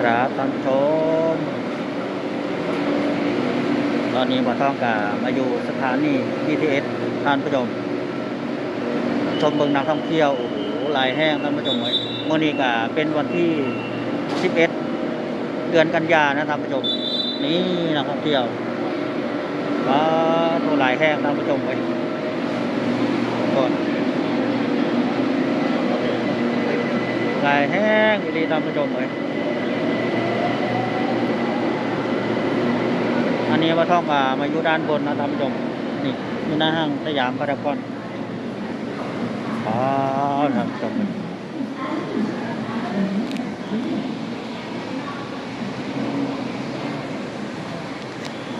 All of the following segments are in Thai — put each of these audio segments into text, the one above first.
ครับท่านชม ตอนนี้มาท่องกามาอยู่สถานี BTS ท่านผู้ชม ชมเบิงนักท่องเที่ยว โอ้โหลายแห้งท่านผู้ชมเลยเมื่อนี้ก็เป็นวันที่ 11 เดือนกันยานะท่านผู้ชม นี่นักท่องเที่ยวว้าตัวลายแห้งท่านผู้ชมเลยก่อนลายแห้งดีท่านผู้ชมเลย นนี้ว่าท่องมามาอยู่ด้านบนนะท่านผู้ชมนี่อยู่หน้าห้างสยามพารากอนอ๋อท่านผู้ชม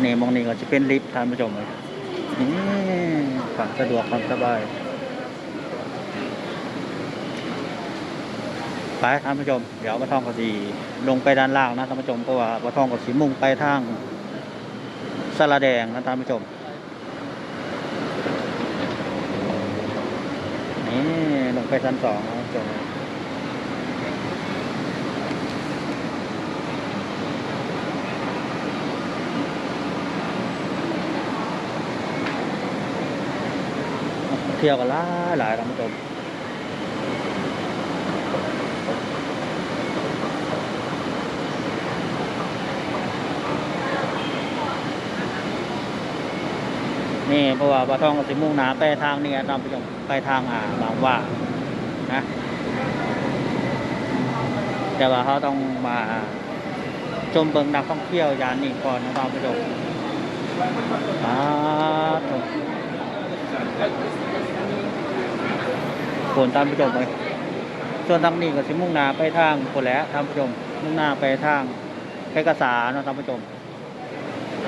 นี่มองนี่ก็จะเป็นลิฟต์ท่านผู้ชมเลยนี่ความสะดวกความสบายไปท่านผู้ชม เดี๋ยวปะท่องก็สีลงไปด้านล่างนะท่านผู้ชมเพราะว่าปะท่องก็สีมุ่งไปทาง สระแดงนะท่านผู้ชม นี่ลงไปชั้นสองนะท่านผู้ชมเที่ยวกันหลายหลายท่านผู้ชม นี่เพราะว่าปลาทองกับสิมุ่งหนาไปทางนี้ตามไปจงไปทางอ่าบางว่านะแต่ว่าเขาต้องมาชมเบิงนักท่องเที่ยวยานนี้ก่อนนะตามไปจงอ่าถูกฝนตามไปจงไปส่วนทางนี้ก็สิมุ่งหนาไปทางคนแหล้วตามไปจงมุ่งหน้าไปทางเพชรกษาเนาะตามไปจง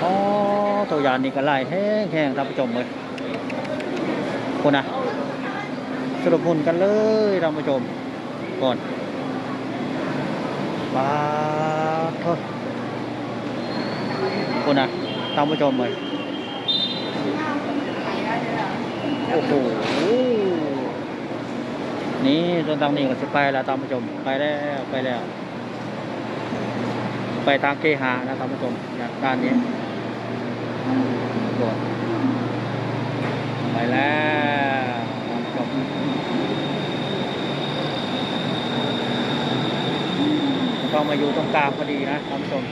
อ๋อ ตัวยานนี่ก็ไล่แห้งแห้งท่านผู้ชมเลยคุณนะสรุปหุ่นกันเลยท่านผู้ชมก่อนว้าโทษคุณนะท่านผู้ชมเลยโอ้โหนี่จนทางนี้ก็จะไปแล้วท่านผู้ชม ไปแล้วไปแล้ว ไปทางเกหานะท่านผู้ชมด้านนี้ กดไปแล้วจบก็มาอยู่ตรงกลางพอดีนะท่านผู้ชม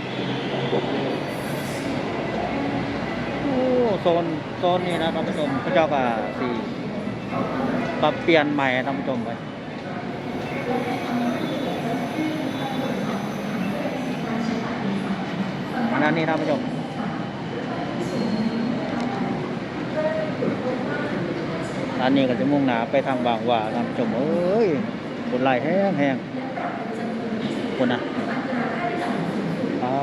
โอ้โซนโซนนี้นะท่านผู้ชมพระเจ้าก็สี่ปรับเปลี่ยนใหม่ท่านผู้ชมไปอันนั้นนี่ท่านผู้ชม อันนี้ก็จะมุ่งหนาไปทางบางหว่าทานผู้ชมเอ้ยคนไล่แห้งแห้งคนนะอ่า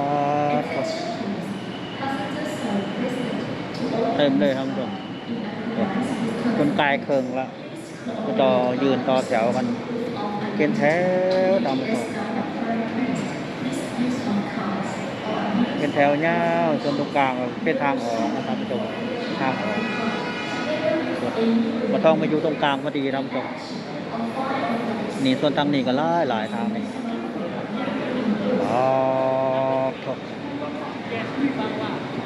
เต็มเลยท่านผู้ชมคนกายเคิงละต่อยืนต่อแถวกันเป็นแถวตามผู้ชมเป็นแถวยาวจนตรงกลางเป็นทางออกนะครับผู้ชมทางออก มาท่องมาอยู่ตรงกลางพอดีท่านผู้ชมนี่ส่วนทางนี้ก็หลายหลายทางนี่อ๋อครับ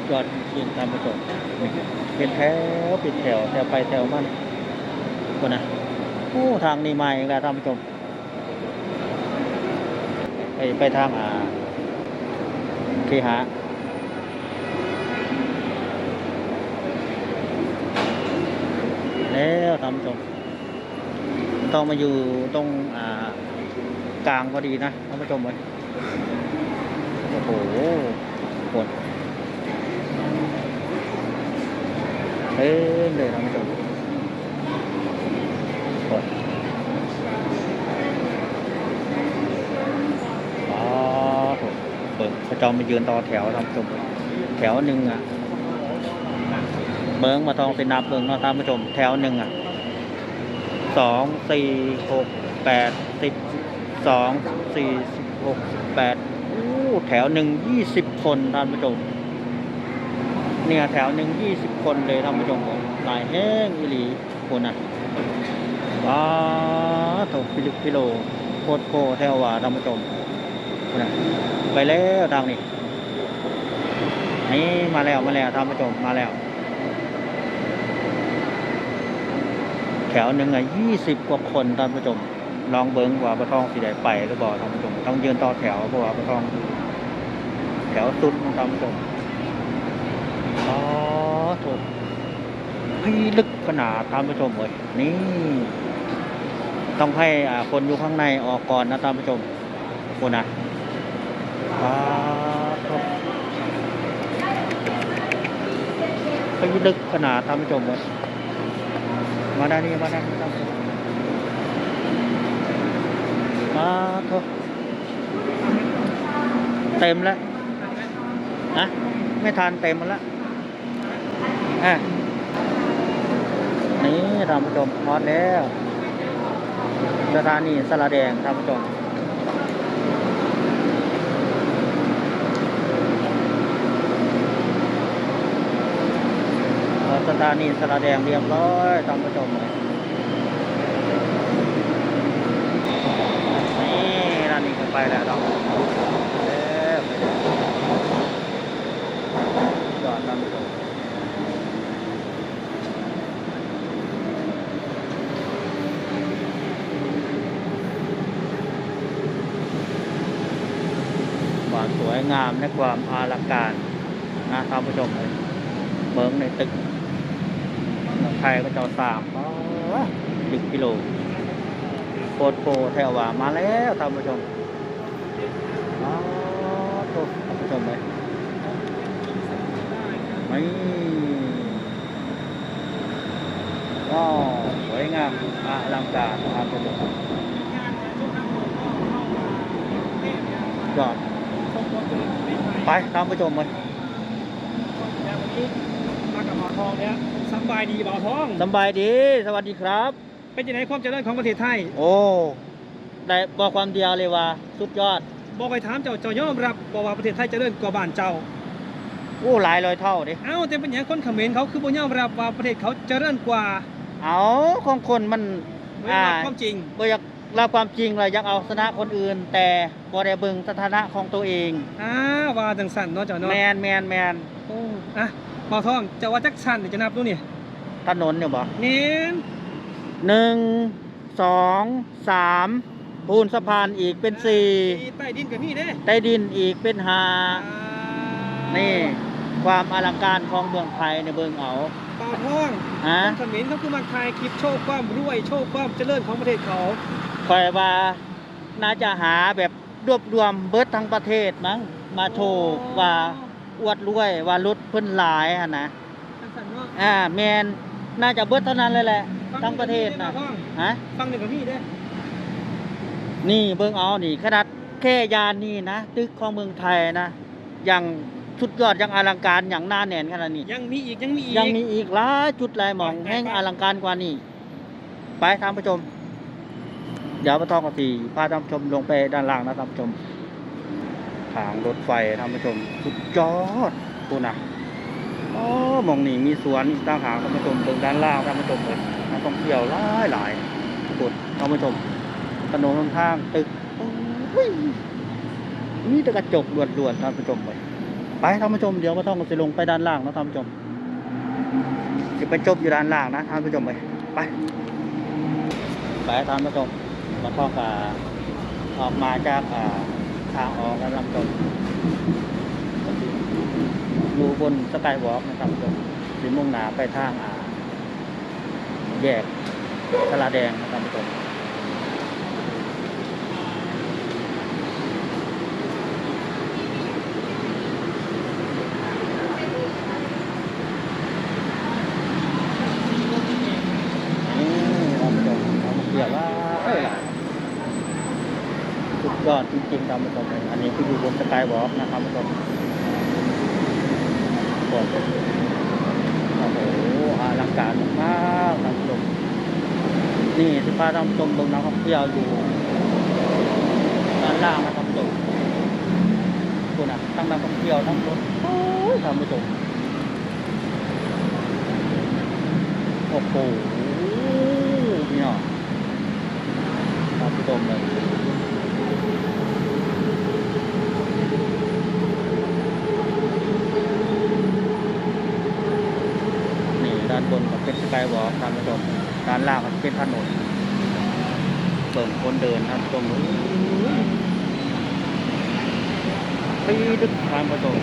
ยอดยินท่านผู้ชมนี่เป็นแถวเป็นแถวแถวไปแถวมันคนนะโอ้ทางนี้ใหม่อีกแล้วท่านผู้ชมไปไปทางอ่าเคหะ แล้วท่านผู้ชมต้องมาอยู่ตรงอ่ากลางพอดีนะท่านผู้ชมเลยโอ้โหปวดเต็มเลยท่านผู้ชมปวดอ๋อเปิดพระจอมมายืนต่อแถวท่านผู้ชมแถวหนึ่งอะ เบิ้งมาทองเป็นนับเบิ้งเนาะท่านผู้ชมแถวหนึ่งอะสองสี่หกแปดสิบสองสี่สิบหกแปดอู้แถวหนึ่งยี่สิบคนท่านผู้ชมเนี่ยแถวหนึ่งยี่สิบคนเลยท่านผู้ชมหลายแห้งอีหลีคนอะว้าถกพิลุกพิโลโคตรโคแถวว่าท่านผู้ชมนะไปแล้วทางนี้นี่มาแล้วมาแล้วท่านผู้ชมมาแล้ว แถวหนึ่งอะยี่สิบกว่าคนท่านผู้ชมลองเบิ้งว่าปลาทองสีใดไปหรือเปล่ท่านผู้ชมต้องยืนต่อแถวเพราะว่าปลาทอง แถวสุดนะท่านผู้ชมอ๋อถูกพี่ลึกขนาดท่านผู้ชมเลยนี่ต้องให้คนอยู่ข้างในออกก่อนนะท่านผู้ชมคุณนะว้าวครับพี่ลึกขนาดท่านผู้ชมเลย มาด้านนี้มาด้านนี้ครับมาเถอะเต็มแล้วนะไม่ทานเต็มหมดแล้วอะนี่ท่านผู้ชมพอดแล้วสถานีสระแดงท่านผู้ชม พอสถานีสระแดงเรียบร้อยท่านผู้ชมเลยนี่ร้านนี้ก็ไปแล้วดอกเอ๊ะไปแล้วจอดท่านผู้ชมความสวยงามและความอาลังการนะท่านผู้ชมเลยเบิ้งในตึก ไทยก็เจ้าสามสิบกิโลโคตรโพแถวว่ามาแล้วท่านผู้ชมโทษท่านผู้ชมเลยไม่ก็สวยงามอลังการท่านผู้ชมยอดไปท่านผู้ชมเลย ทองเนี่ยสำบายดีบ่าวทองสำบายดี สวัสดีครับ เป็นยังไงความเจริญของประเทศไทย โอ้ได้บอกความเดียวเลยว่าสุดยอด บอกไปถามเจ้าเจ้ายอมรับบอกว่าประเทศไทยเจริญกว่าบ้านเจ้าโอ้หลายร้อยเท่าดิเอ้าแต่เป็นอย่างคนเขมรเขาคือบ่ยอมรับว่าประเทศเขาเจริญกว่าเอาของคนมันไม่ยอมรับความจริงบ่อยากรับความจริงเลยอยากเอาชนะคนอื่น แต่บ่ได้เบิ่งสถานะของตัวเองอ่าว่าจังสั่นเนาะเจ้าเนาะแมนแมนแมนโอ้อะ บ่าวทองเจะว่าจักสั่นเดี๋ยวจะนับดูนี่ถนนเนี่ยบ่เน้นหนึ่งสองสามปูนสะพานอีกเป็นสี่ใต้ดินก็มีเด้ใต้ดินอีกเป็นห้าอ่านี่ความอลังการของเมืองไทยในเบิ่งเอาบ่าวทองฮะคนเขมรเขาคือมาถ่ายคลิปโชว์ความรวย โชว์ความเจริญของประเทศเขาคอยว่าน่าจะหาแบบรวบรวมเบิดทั้งประเทศมั้งมาโชว์ว่า อวดรวยว่ารถเพิ่นหลายหั่นนะจังสั่นเนาะอ่าแมนน่าจะเบิดเท่านั้นเลยแหละทั้งประเทศนะฟังฮะฟังหนึ่งกับพี่เด้นี่เบิ่งเอานี่ขนาดแค่ยานนี่นะตึกของเมืองไทยนะอย่างสุดยอดอย่างอลังการอย่างหน้าแน่นขนาดนี้ ยังมีอีกยังมีอีกยังมีอีกหลายจุดหลายหมองไปไปแห่งไปอลังการกว่านี้ไปท่านผู้ชม เดี๋ยวมาทองกับสีพาท่านผู้ชมลงไปด้านล่างนะท่านผู้ชม ทางรถไฟท่านผู้ชมสุดยอดตูนะอ้หมองนี่มีสวนอีกต่างหากท่านผู้ชมตรงด้านล่างท่านผู้ชมเลยนักท่องเที่ยวหลายหลายสุดท่านผู้ชมถนนหนทางตึกโอ้ยมีแต่กระจกล้วนๆท่านผู้ชมเลยไปท่านผู้ชมเดี๋ยวมาท่องกับสีลงไปด้านล่างนะท่านผู้ชมจะไปจบอยู่ด้านล่างนะท่านผู้ชมไปไปไปท่านผู้ชมมาท่องกับออกมาจากอ่า ทางออกและลำตนอยู่บนสกายวอล์กนะครับทุกคนสิมุ่งหนาไปทางอ่าแยกสลาแดงนะครับทุกคนท่านผู้ชมเรามาเกี่ยวว่าเอ้ย สุด ยอดจริงๆท่านผู้ชมอันนี้คืออยู่บนสกายวอล์กนะครับผู้ชมโอ้โหอลังการมากๆท่านผู้ชมนี่ที่พาท่านผู้ชมลงนักท่องเที่ยวอยู่ด้านล่างนะครับท่านผู้ชมคุณอะทั้งนักท่องเที่ยวทั้งรถโอ้ยท่านผู้ชมโอ้โหนี่เนาะท่านผู้ชมเลย ผู้ชมด้านล่างมันเป็นถนนเบิ่งคนเดินท่านผู้ชมปีดึกทางผู้ชม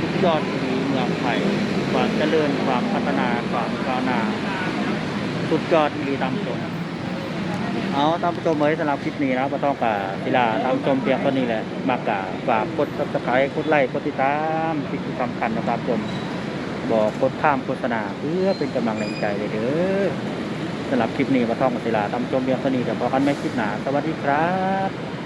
สุดยอดที่เมืองไทยความเจริญความพัฒนาความก้าวหน้าสุดยอดดีตามชมเอาตามผู้ชมเลยสำหรับคลิปนี้นะบ่ต้องกาศิลาตามชมเพียงเท่านี้แหละมากกาฝากกด subscribe กดไลค์กดติดตามสิ่งที่สำคัญนะครับชม บอกกดข้ามโฆษณาเพื่อเป็นกำลังแรงใจเลยเด้อสำหรับคลิปนี้มาท่องกาศิลาตามชมเบียงสนีแต่พอกันไม่คลิปหนาสวัสดีครับ